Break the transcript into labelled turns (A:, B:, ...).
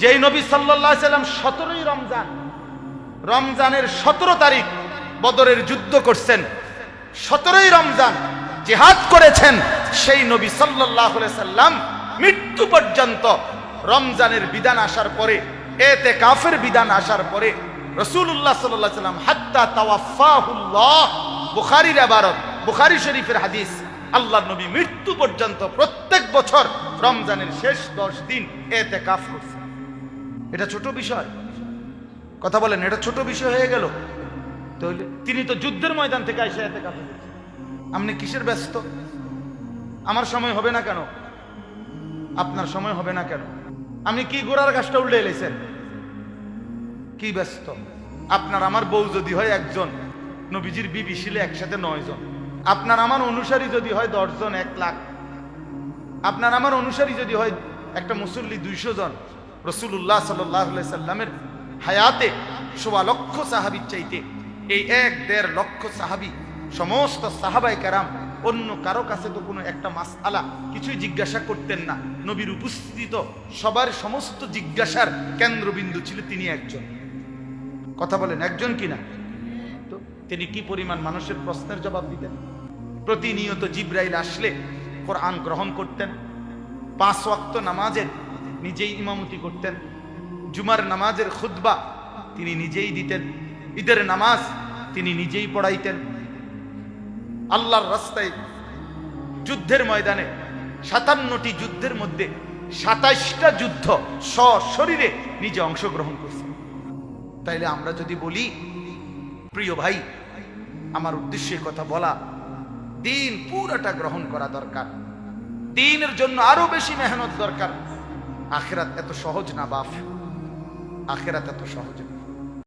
A: যেই নবী সাল্লাহ সাল্লাম সতেরোই রমজান, রমজানের সতেরো তারিখ বদরের যুদ্ধ করছেন, সতেরোই রমজান জেহাদ করেছেন, সেই নবী সাল্লাহ সাল্লাম মৃত্যু পর্যন্ত রমজানের বিধান আসার পরে, এতে কাফের বিধান আসার পরে রসুল্লাহ সাল্লাহ সাল্লাম হাত্তা তাওয়াফাহুল্লাহ বুখারির আবারত, বুখারি শরীফের হাদিস আল্লাহ নবী মৃত্যু পর্যন্ত প্রত্যেক বছর রমজানের শেষ দশ দিন এতে কাফ করছে এটা ছোট বিষয়। কথা বলেন, এটা ছোট বিষয় হয়ে গেল। তাহলে তিনি তো যুদ্ধের ময়দান থেকে এসে এতে কাফে আপনি কিসের ব্যস্ত? আমার সময় হবে না কেন? আপনার সময় হবে না কেন? আপনি কি গোড়ার গাছটা উল্টে এলেছেন? কি ব্যস্ত? আপনার আমার বউ যদি হয় একজন, নবীজির বিবি ছিল একসাথে নয় জন। আপনার আমার অনুসারী যদি হয় দশজন এক লাখ। আপনার আমার অনুসারী যদি হয় একটা মুসল্লি দুইশো জন। রসুল্লাহ সাল্লাহ সাল্লামের হায়াতে সোয়া লক্ষ সাহাবির চাইতে এই এক দেড় লক্ষ সাহাবি, সমস্ত সাহাবাই কারাম, অন্য কারও কাছে তো কোনো একটা মাস আলা কিছুই জিজ্ঞাসা করতেন না। নবীর উপস্থিত সবার সমস্ত জিজ্ঞাসার কেন্দ্রবিন্দু ছিল তিনি একজন। কথা বলেন, একজন কিনা? তো তিনি কি পরিমাণ মানুষের প্রশ্নের জবাব দিতেন? প্রতিনিয়ত জিব্রাইল আসলে কোরআন গ্রহণ করতেন। পাঁচ ওয়াক্ত নামাজের নিজেই ইমামতি করতেন। জুমার নামাজের খুতবা তিনি নিজেই দিতেন। ঈদের নামাজ তিনি নিজেই পড়াইতেন। আল্লাহর রাস্তায় যুদ্ধের ময়দানে সাতান্নটি যুদ্ধের মধ্যে সাতাইশটা যুদ্ধ সশরীরে নিজে অংশগ্রহণ করছে। তাইলে আমরা যদি বলি, প্রিয় ভাই, আমার উদ্দেশ্যে কথা বলা, দিন পুরাটা গ্রহণ করা দরকার। দিনের জন্য আরও বেশি মেহনত দরকার। আখেরাত এত সহজ না বাপ আখেরাত এত সহজ না।